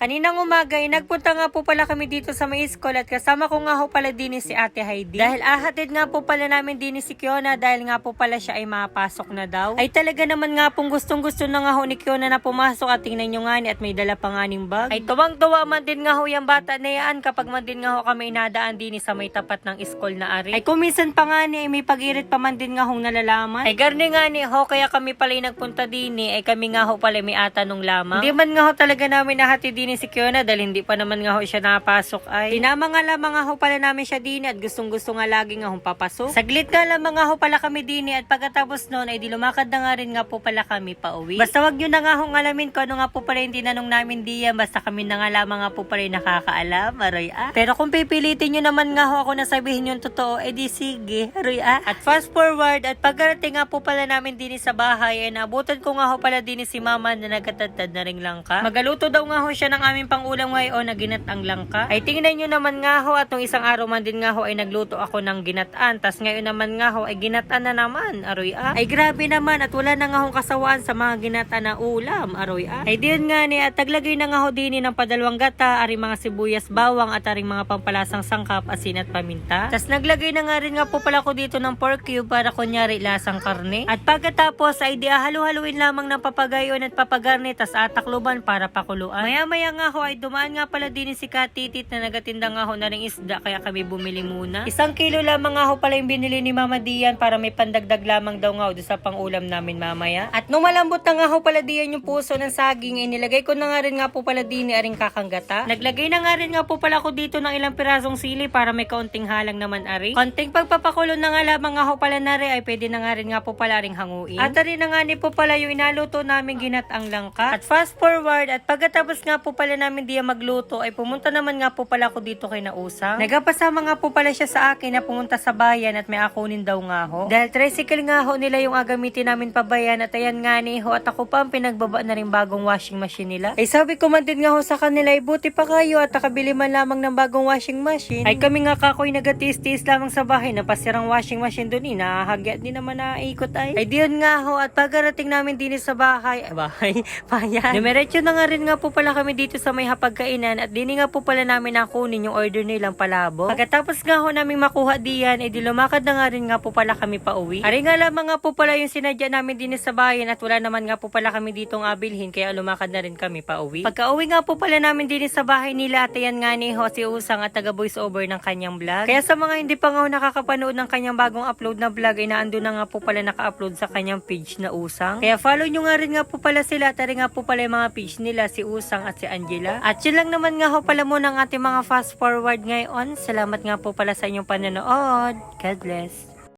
Kaninang umaga ay nagpunta nga po pala kami dito sa may school at kasama ko nga ho pala din si Ate Heidi. Dahil ahatid nga po pala namin din si Kiona dahil nga po pala siya ay mapasok na daw. Ay talaga naman nga pong gustong gusto na nga ho ni Kiona na pumasok at tingnan nyo nga ni at may dala pa nga ning bag. Ay tuwang-tuwa man din nga ho yung bata na yan kapag man din nga ho kami inadaan din sa may tapat ng school na ari. Ay kuminsan pa nga ni ay may pagirit pa man din nga hong nalalaman. Ay garni nga ni ho kaya kami pala nagpunta din ay kami nga ho pala may atanong lamang. Hindi man nga ho talaga namin nahati din si Kiona dahil hindi pa naman nga ho siya napasok ay. Tinama nga lamang nga ho pala namin siya din at gustong gusto nga lagi nga hong papasok. Saglit nga lamang nga ho pala kami din at pagkatapos noon ay di lumakad na nga rin nga po pala kami pa uwi. Basta wag nyo na nga hong alamin kung ano nga po pala yung tinanong namin diyan basta kami na nga lamang nga po pala yung nakakaalam aroy ah. Pero kung pipilitin nyo naman nga ho ako na sabihin yung totoo eh di sige aroy ah. At fast forward at pagkarating nga po pala namin din sa bahay ay naabutan ko nga ho pala din si mama na nagkatadtad na ring langka. Magaluto daw nga ho siya ng aming pangulam ngayon na ginat ang langka. Ay tingnan nyo naman nga ho at nung isang araw man din nga ho ay nagluto ako ng ginataan. Tas ngayon naman nga ho ay ginataan na naman. Aroy ah. Ay grabe naman at wala na nga ho kasawaan sa mga ginataan na ulam. Aroy ah. Ay diyan nga ni at taglagay na nga ho din ng padalawang gata, aring mga sibuyas, bawang at aring mga pampalasang sangkap, asin at paminta. Tas naglagay na nga rin nga po pala ko dito ng pork cube para kunyari lasang karne. At pagkatapos ay di halu-haluin lamang ng papagayon at papagarne tas atakluban para pakuluan. Nga ho ay dumaan nga pala din si Katitit na nagatinda nga ho na ring isda kaya kami bumili muna. Isang kilo lamang nga ho pala yung binili ni Mama Dian para may pandagdag lamang daw nga ho sa pangulam namin mamaya. At nung malambot na nga ho pala diyan yung puso ng saging ay nilagay ko na nga rin nga po pala din ni aring kakanggata. Naglagay na nga rin nga po pala ko dito ng ilang pirasong sili para may kaunting halang naman ari. Konting pagpapakulo na nga lamang nga ho pala na rin ay pwede na nga rin nga po pala ring hanguin. At rin na nga ni po pala yung inaluto namin ginat ang langka. At fast forward at pagkatapos nga po pala namin diya magluto ay pumunta naman nga po pala ako dito kay Nausang. Nagapasama nga po pala siya sa akin na pumunta sa bayan at may akunin daw nga ho. Dahil tricycle nga ho nila yung agamitin namin pabayan at ayan nga ni ho at ako pa ang pinagbaba na rin bagong washing machine nila. Ay sabi ko man din nga ho sa kanila ay buti pa kayo at nakabili man lamang ng bagong washing machine. Ay kami nga kakoy nagatiis-tiis lamang sa bahay na pasirang washing machine doon eh. Nakahagya din naman naikot ay. Ay diyon nga ho at pagkarating namin din sa bahay, ay, bahay, bayan. Numeretso na nga rin nga po pala kami dito sa may hapagkainan at dini nga po pala namin nakunin yung order nilang palabo. Pagkatapos nga ho namin makuha diyan, edi lumakad na nga rin nga po pala kami pa uwi. Ari nga lamang nga po pala yung sinadya namin din sa bayan at wala naman nga po pala kami ditong abilhin kaya lumakad na rin kami pa uwi. Pagka uwi nga po pala namin din sa bahay nila at ayan nga ni ho si Usang at taga voice over ng kanyang vlog. Kaya sa mga hindi pa nga nakakapanood ng kanyang bagong upload na vlog ay naando na nga po pala naka-upload sa kanyang page na Usang. Kaya follow nyo nga rin nga po pala sila at nga po pala yung mga page nila si Usang at si Angela. At yun lang naman nga ho pala muna ang ating mga fast forward ngayon. Salamat nga po pala sa inyong panonood. God bless.